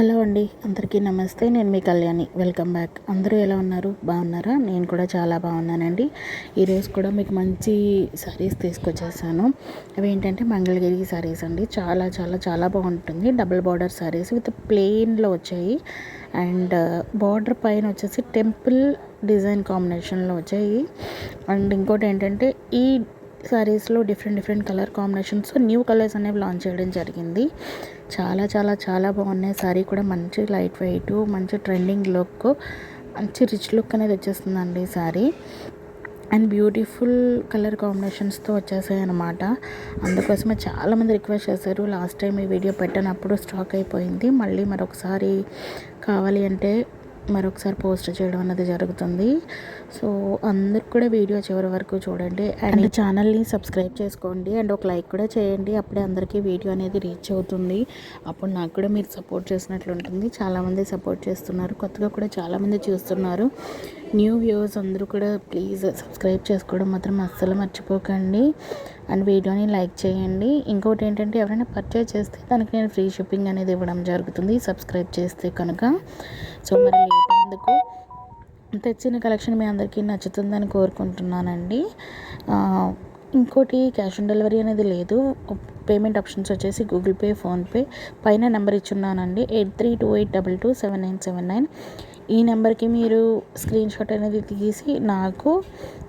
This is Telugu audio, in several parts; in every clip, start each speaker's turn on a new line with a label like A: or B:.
A: హలో అండి అందరికీ నమస్తే. నేను మీ కళ్యాణి. Welcome back. అందరూ ఎలా ఉన్నారు? బాగున్నారా? నేను కూడా చాలా బాగున్నానండి. ఈరోజు కూడా మీకు మంచి సారీస్ తీసుకొచ్చేసాను. అవి ఏంటంటే మంగళగిరి సారీస్ అండి. చాలా చాలా చాలా బాగుంటుంది. డబుల్ బార్డర్ సారీస్ విత్ ప్లెయిన్లో వచ్చాయి. అండ్ బార్డర్ పైన వచ్చేసి టెంపుల్ డిజైన్ కాంబినేషన్లో వచ్చాయి. అండ్ ఇంకోటి ఏంటంటే ఈ సారీస్లో different different colour combinations. New colours అనేవి లాంచ్ చేయడం జరిగింది. చాలా చాలా చాలా బాగున్నాయి. సారీ కూడా మంచి లైట్ వెయిట్ మంచి ట్రెండింగ్ లుక్ మంచి రిచ్ లుక్ అనేది వచ్చేస్తుందండి సారీ. అండ్ బ్యూటిఫుల్ కలర్ కాంబినేషన్స్తో వచ్చేసాయి అనమాట అందుకోసమే చాలామంది రిక్వెస్ట్ చేశారు. లాస్ట్ టైం ఈ వీడియో పెట్టినప్పుడు స్టాక్ అయిపోయింది. మళ్ళీ మరొకసారి కావాలి అంటే మరొకసారి పోస్ట్ చేయడం అనేది జరుగుతుంది. సో అందరు కూడా వీడియో చివరి వరకు చూడండి. అండ్ ఛానల్ని సబ్స్క్రైబ్ చేసుకోండి. అండ్ ఒక లైక్ కూడా చేయండి. అప్పుడే అందరికీ వీడియో అనేది రీచ్ అవుతుంది. అప్పుడు నాకు కూడా మీరు సపోర్ట్ చేసినట్లు ఉంటుంది చాలామంది సపోర్ట్ చేస్తున్నారు. కొత్తగా కూడా చాలామంది చూస్తున్నారు. న్యూ వ్యూవర్స్ అందరూ కూడా ప్లీజ్ సబ్స్క్రైబ్ చేసుకోవడం మాత్రం అస్సలు మర్చిపోకండి. అండ్ వీడియోని లైక్ చేయండి. ఇంకోటి ఏంటంటే ఎవరైనా పర్చేజ్ చేస్తే దానికి నేను ఫ్రీ షిప్పింగ్ అనేది ఇవ్వడం జరుగుతుంది. సబ్స్క్రైబ్ చేస్తే కనుక. సో మరి లేట్ ఎందుకు? తెచ్చిన కలెక్షన్ మీ అందరికీ నచ్చుతుందని కోరుకుంటున్నానండి. ఇంకోటి క్యాష్ ఆన్ డెలివరీ అనేది లేదు. పేమెంట్ ఆప్షన్స్ వచ్చేసి గూగుల్ పే ఫోన్పే పైన number ఇచ్చున్నానండి. Eight three two eight double two seven nine seven nine ఈ నెంబర్కి మీరు స్క్రీన్ షాట్ అనేది తీసి నాకు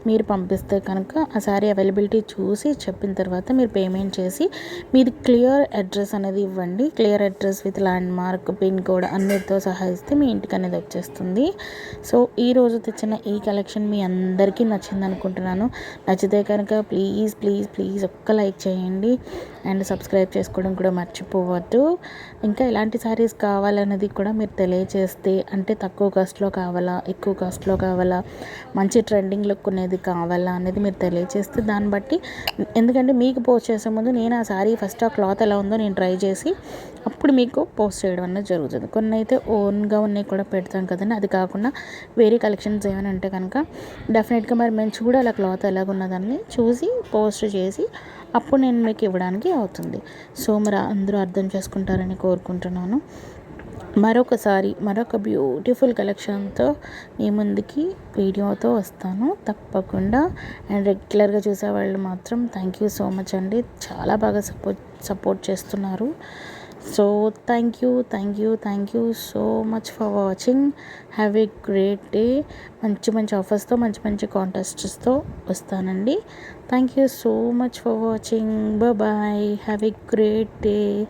A: మీరు పంపిస్తే కనుక ఆ శారీ అవైలబిలిటీ చూసి చెప్పిన తర్వాత మీరు పేమెంట్ చేసి మీది క్లియర్ అడ్రస్ అనేది ఇవ్వండి. Clear address with landmark pin code అన్నిటితో సహా ఇస్తే మీ ఇంటికి అనేది వచ్చేస్తుంది. సో ఈరోజు తెచ్చిన ఈ కలెక్షన్ మీ అందరికీ నచ్చింది అనుకుంటున్నాను. నచ్చితే కనుక ప్లీజ్ ప్లీజ్ ప్లీజ్ ఒక్క లైక్ చేయండి. అండ్ సబ్స్క్రైబ్ చేసుకోవడం కూడా మర్చిపోవద్దు. ఇంకా ఎలాంటి శారీస్ కావాలన్నది కూడా మీరు తెలియజేస్తే అంటే తక్కువ కాస్ట్లో కావాలా ఎక్కువ కాస్ట్లో కావాలా మంచి ట్రెండింగ్ లుక్ ఉన్నది కావాలా అనేది మీరు తెలియజేస్తే దాన్ని బట్టి ఎందుకంటే మీకు పోస్ట్ చేసే ముందు నేను ఆ సారీ ఫస్ట్ ఆ క్లాత్ ఎలా ఉందో నేను ట్రై చేసి అప్పుడు మీకు పోస్ట్ చేయడం అనేది జరుగుతుంది. కొన్ని అయితే ఓన్గా ఉన్నాయి కూడా పెడతాం కదండి. అది కాకుండా వేరే కలెక్షన్స్ ఏమైనా ఉంటే కనుక డెఫినెట్గా మరి మేము చూడాలి క్లాత్ ఎలాగున్నదాన్ని చూసి పోస్ట్ చేసి అప్పుడు నేను మీకు ఇవ్వడానికి అవుతుంది. సో మరి అందరూ అర్థం చేసుకుంటారని కోరుకుంటున్నాను. మరొకసారి మరొక బ్యూటిఫుల్ కలెక్షన్తో మీ ముందుకి వీడియోతో వస్తాను. తప్పకుండా. అండ్ రెగ్యులర్గా చూసేవాళ్ళు మాత్రం థ్యాంక్ యూ సో మచ్ అండి. చాలా బాగా సపోర్ట్ సపోర్ట్ చేస్తున్నారు. So thank you thank you thank you so much for watching have a great day మంచి మంచి ఆఫర్స్తో మంచి మంచి కాంటెస్ట్స్తో వస్తానండి. Thank you so much for watching bye have a great day